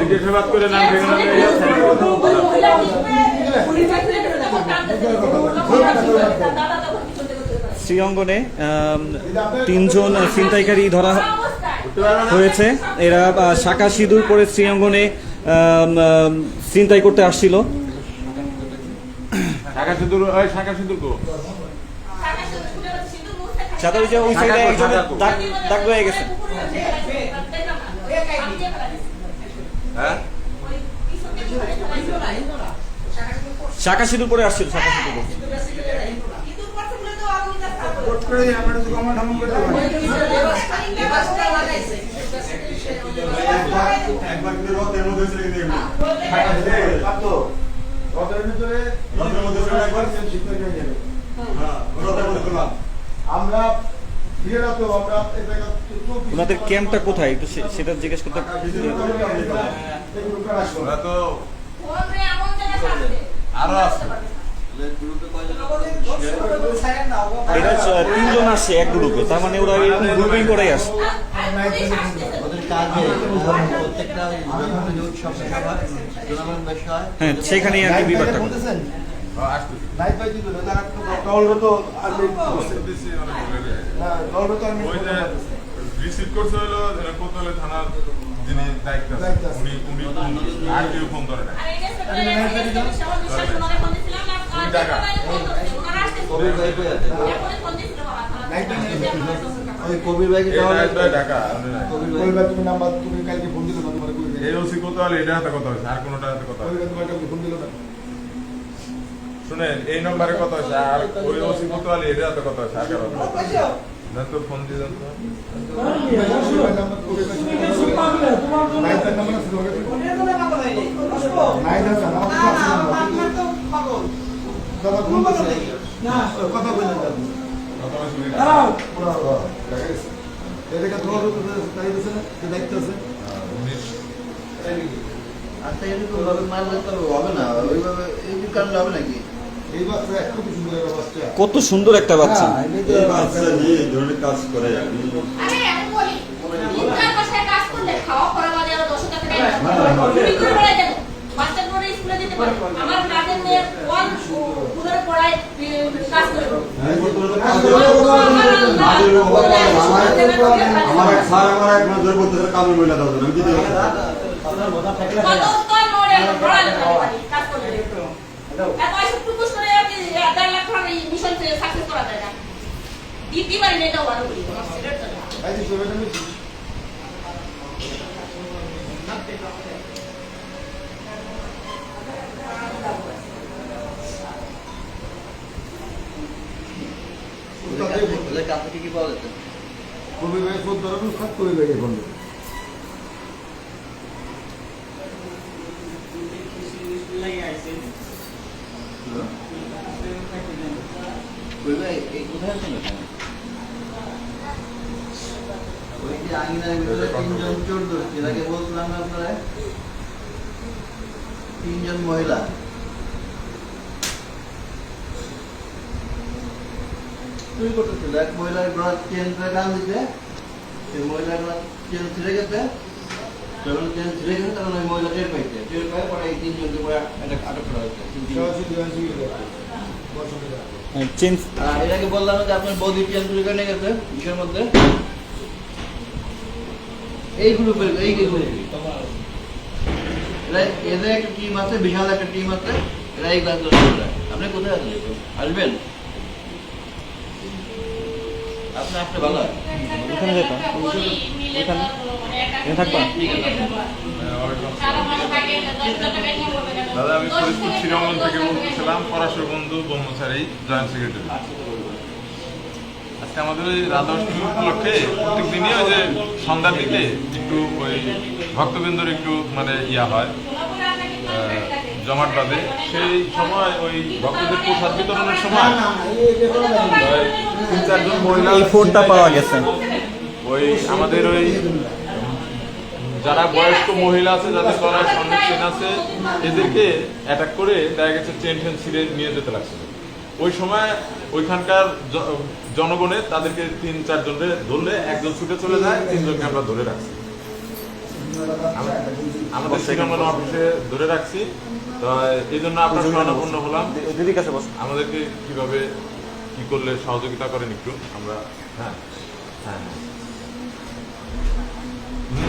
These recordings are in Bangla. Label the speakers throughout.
Speaker 1: জিজ্ঞাসাবাদ করে নাম ভেঙে
Speaker 2: শ্রীঅঙ্গনে তিনজন ছিনতাইকারী ধরা হয়েছে। এরা শাখা সিঁদুর পরে শ্রীঅঙ্গনে ছিনতাই করতে আসছিল।
Speaker 1: শাখা সিঁদুর ওই শাখা সিঁদুর হ্যাঁ।
Speaker 3: একবার কিন্তু রথের মধ্যে ছেড়ে দিয়ে রথের ভিতরে রথের মধ্যে ছেড়ে একবার হ্যাঁ, রথের মধ্যে করলাম। আমরা আমরা
Speaker 2: ওনাদের ক্যাম্পটা কোথায়? একটু সে- সেটা জিজ্ঞেস করতে
Speaker 1: আরও আছে।
Speaker 2: এটা তিনজন আসছে এক গ্রুপে তার মানে ওরা এরকম গ্রুপিং করেই
Speaker 4: সভা হয়, হয়।
Speaker 2: হ্যাঁ সেখানেই আর কি বিভাগটা করে।
Speaker 1: ও, আসতেছে
Speaker 3: নাইট ভাই দিল তারা টহল তো আর নেই।
Speaker 1: দিছি অনেক বলে দেয়।
Speaker 3: না টহল তো আর নেই।
Speaker 1: ওই যে রিসিভ করছে হলো থানার যিনি দায়িত্ব আছে, উনি উনি আর কেউ ফোন করে না
Speaker 4: কবির ভাই কই আছে? ওই কবির ভাইকে
Speaker 1: এই
Speaker 4: দেওয়া
Speaker 1: দায়িত্ব
Speaker 4: লাগবে।
Speaker 1: ঢাকা
Speaker 4: কবির ভাই
Speaker 3: ভাই তুমি নাম্বার তুমি কালকে ফোন দিলো না তোমার কই
Speaker 1: এই ওসি কোতোয়ালি এটা হাতে কথা হয়েছে আর কোনোটা হাতে কথা
Speaker 3: কই ভাই তোমার ফোন দিলো না
Speaker 1: শুনেন এই নম্বরে কথা হয়েছে আর ওই ওসি কোতোয়ালি এটা হাতে কথা হয়েছে আর কারও হাতে কথা হয়েছে। না। তো ফোন দিয়ে?
Speaker 3: এদিকে তোমার তাই
Speaker 4: মারলে তো হবে না ওইভাবে এই কারণে হবে নাকি
Speaker 2: কত সুন্দর একটা বাচ্চা।
Speaker 3: বাচ্চা কাজ করে
Speaker 5: আমার কাজের মেয়ে কোন পুনরে পড়ায় কাজ করে।
Speaker 3: আমার এক স্যার আমার এক নজর বলতে কামড় মহিলা দাও আমি দিতে পারি
Speaker 5: এই মিশন সাকসেস করা যায় না। এটাও ভালো করি আমার
Speaker 4: কি পাওয়া যেত
Speaker 3: কবি ভাই ফোন ধরো খাত করে লাগে ফোন
Speaker 4: কবির ভাই এই কোথায় আছেন এখানে? ওই যে আঙিনার ভিতরে তিনজন চোর ধরছে আপনারা? তিনজন মহিলা। চুরি করতেছিল এক মহিলার গলার চেন ধরে টান দিতে সেই মহিলার গলার চেন ছিঁড়ে গেছে। যখন চেন ছিঁড়ে গেছে তখন ওই মহিলা টের পাইছে। টের পাই পরে এই তিনজনকে পরে আটক করা হয়েছে। আর এটাকে বললাম যে আপনার বৌদি চেন চুরি করে নিয়ে গেছে ইসের মধ্যে। এই গ্রুপের এই গ্রুপের এরা এদের একটা টিম আছে বিশাল একটা টিম আছে এরা এই ক্লাস আপনি কোথায় আছেন? আসবেন? আপনি আসতে ভালো
Speaker 2: ওখানে যেতাম।
Speaker 1: দাদা আমি ফরিদপুর শ্রীরঙ্গন থেকে বলতেছিলাম পরাশর বন্ধু ব্রহ্মচারী জয়েন্ট সেক্রেটারি আমাদের ওই রাধা অষ্টমী উপলক্ষে প্রত্যেক দিনই ওই যে সন্ধ্যার দিকে একটু ওই ভক্তবৃন্দর একটু মানে ইয়া হয় জমাট বাঁধে। সেই সময় ওই ভক্তদের প্রসাদ বিতরণের সময় তিন চারজন মহিলা
Speaker 2: পাওয়া গেছে।
Speaker 1: ওই আমাদের ওই যারা বয়স্ক মহিলা আছে যাদের গলায় স্বর্ণের চেন আছে এদেরকে অ্যাটাক করে দেখা গেছে চেন টেন ছিঁড়ে নিয়ে যেতে লাগছিল। ওই সময় ওইখানকার জনগণে তাদেরকে তিন চারজনকে ধরলে একজন ছুটে চলে যায় তিনজনকে আমরা ধরে রাখছি। আম- আমাদের শ্রীরঙ্গন অফিসে ধরে রাখছি। তো এই জন্য আপনার স্বর্ণপূর্ণ হলাম।
Speaker 2: দিদির কাছে বস
Speaker 1: আমাদেরকে কীভাবে কি করলে সহযোগিতা করেন একটু আমরা হ্যাঁ হ্যাঁ হ্যাঁ।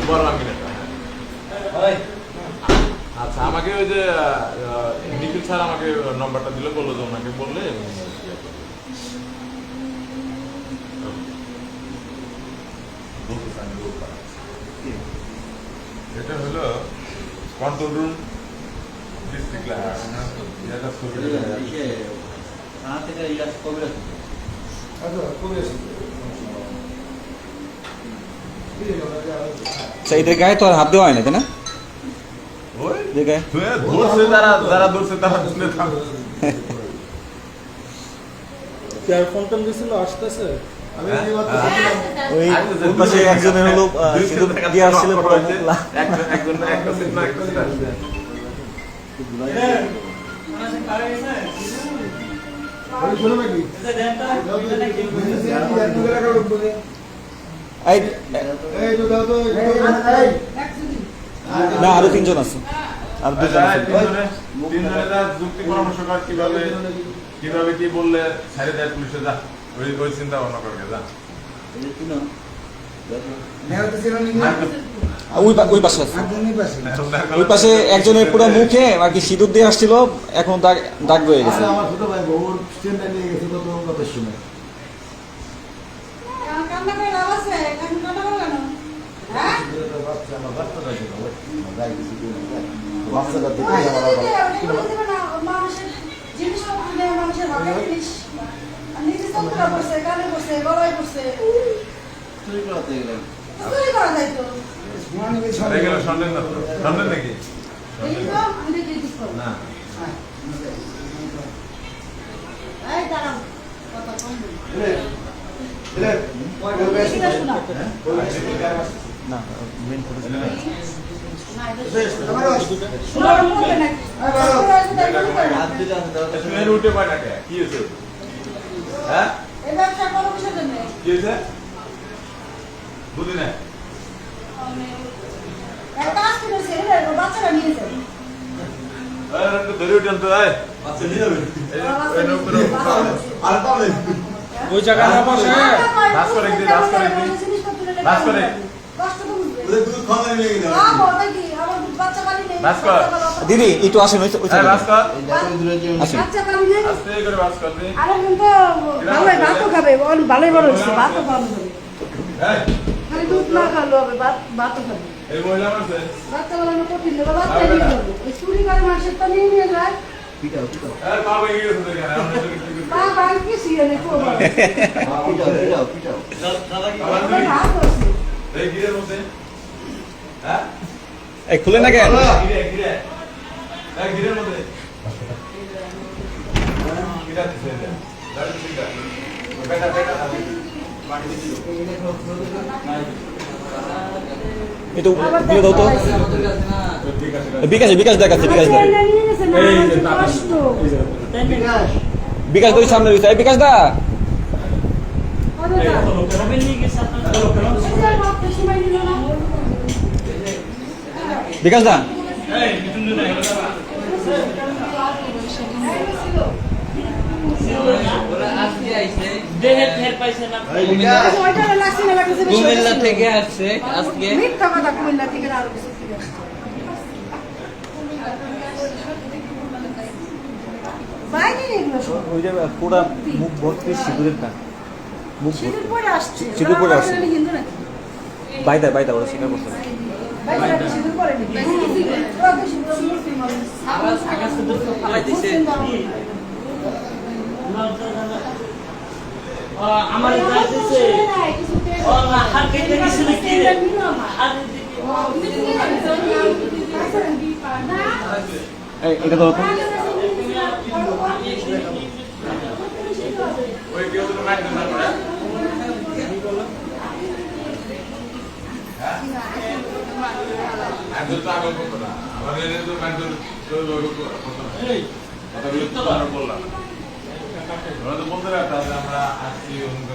Speaker 1: বড় আমিনাটা, হ্যাঁ। আচ্ছা আমাকে ওই যে নিখিল স্যার আমাকে নম্বরটা দিলে বলল যে ওনাকে বললে। এটা হলো কন্ট্রোল রুম ডিস্ট্রিক্ট।
Speaker 3: আচ্ছা কবে আসবে
Speaker 2: আচ্ছা এদের গায়ে তো আর হাত দেওয়া হয় না তাই না
Speaker 1: ধরছে তারা যারা ধরছে তারা
Speaker 6: ফোন টোন দিছিল? আসতেছে।
Speaker 2: ওই পাশে একজনের হলো সিঁদুর দিয়ে আসছিল পুরো
Speaker 1: একজন একটা সিট না একটা
Speaker 2: না আরও তিনজন আছে। আর দুজন
Speaker 1: যুক্তি কীভাবে কীভাবে কি বললে ছেড়ে দেয় পুলিশে যা। ওই ওই চিন্তা ভাবনা করবে যা।
Speaker 2: ওই পাশে আছে। ওই পাশে একজনের পুরো মুখে আর কি সিঁদুর দিয়ে আসছিল এখন দাগ দাগ রয়ে গেছে।
Speaker 3: আমার ছোট ভাই বহুর চেন্নাই নিয়ে গেছে কত কত সময়
Speaker 5: হ্যাঁ?
Speaker 3: বাচ্চাটা ছিল আমার
Speaker 1: সন্দেহ? নাকি? না।
Speaker 5: শোনা।
Speaker 2: না মেন ফটো
Speaker 1: বুঝি না
Speaker 5: বাচ্চারা নিয়ে
Speaker 3: যাবে।
Speaker 6: ওই জায়গায় না বসে
Speaker 1: রাজ করে একদিন, রাজ করে একদিন। রাজ করে।
Speaker 2: দিদি একটু আসেন ওই।
Speaker 4: পিটাও, পিটাও।
Speaker 1: এই তুই
Speaker 2: খুলে না কেন?
Speaker 1: এটা
Speaker 2: খুলে দাও তো। বিকাশ বিকাশ দেখাচ্ছে বিকাশ দা।
Speaker 5: বাচ্চা নিয়ে গেছে, না,
Speaker 1: এই যে
Speaker 5: কি
Speaker 1: টাকা।
Speaker 5: কষ্ট।
Speaker 4: বিকাশ,
Speaker 2: দুই সামনে রয়েছে। এই বিকাশ দা।
Speaker 5: কত দাম? এই যে ভাতটা সময় নিল না।
Speaker 2: বিকাশ দা
Speaker 7: কুমিল্লা থেকে আসছে আজকে
Speaker 5: মিথ্যা কথা কুমিল্লা থেকে আরও বেশি ছিল। বাইরে এগুলো সব।
Speaker 2: ওই যে পুরা মুখ ভর্তি সিঁদুরের মুখ।
Speaker 5: সিঁদুর পরে আসছে।
Speaker 2: বাইদা বাইদা ওরা স্বীকার করছে
Speaker 7: দিছে।
Speaker 8: আমার
Speaker 5: পেয়ে
Speaker 8: ও না, হাত কেটে গেছিল কি রে?
Speaker 5: এটা
Speaker 2: তো
Speaker 1: বললাম আমরা অন্য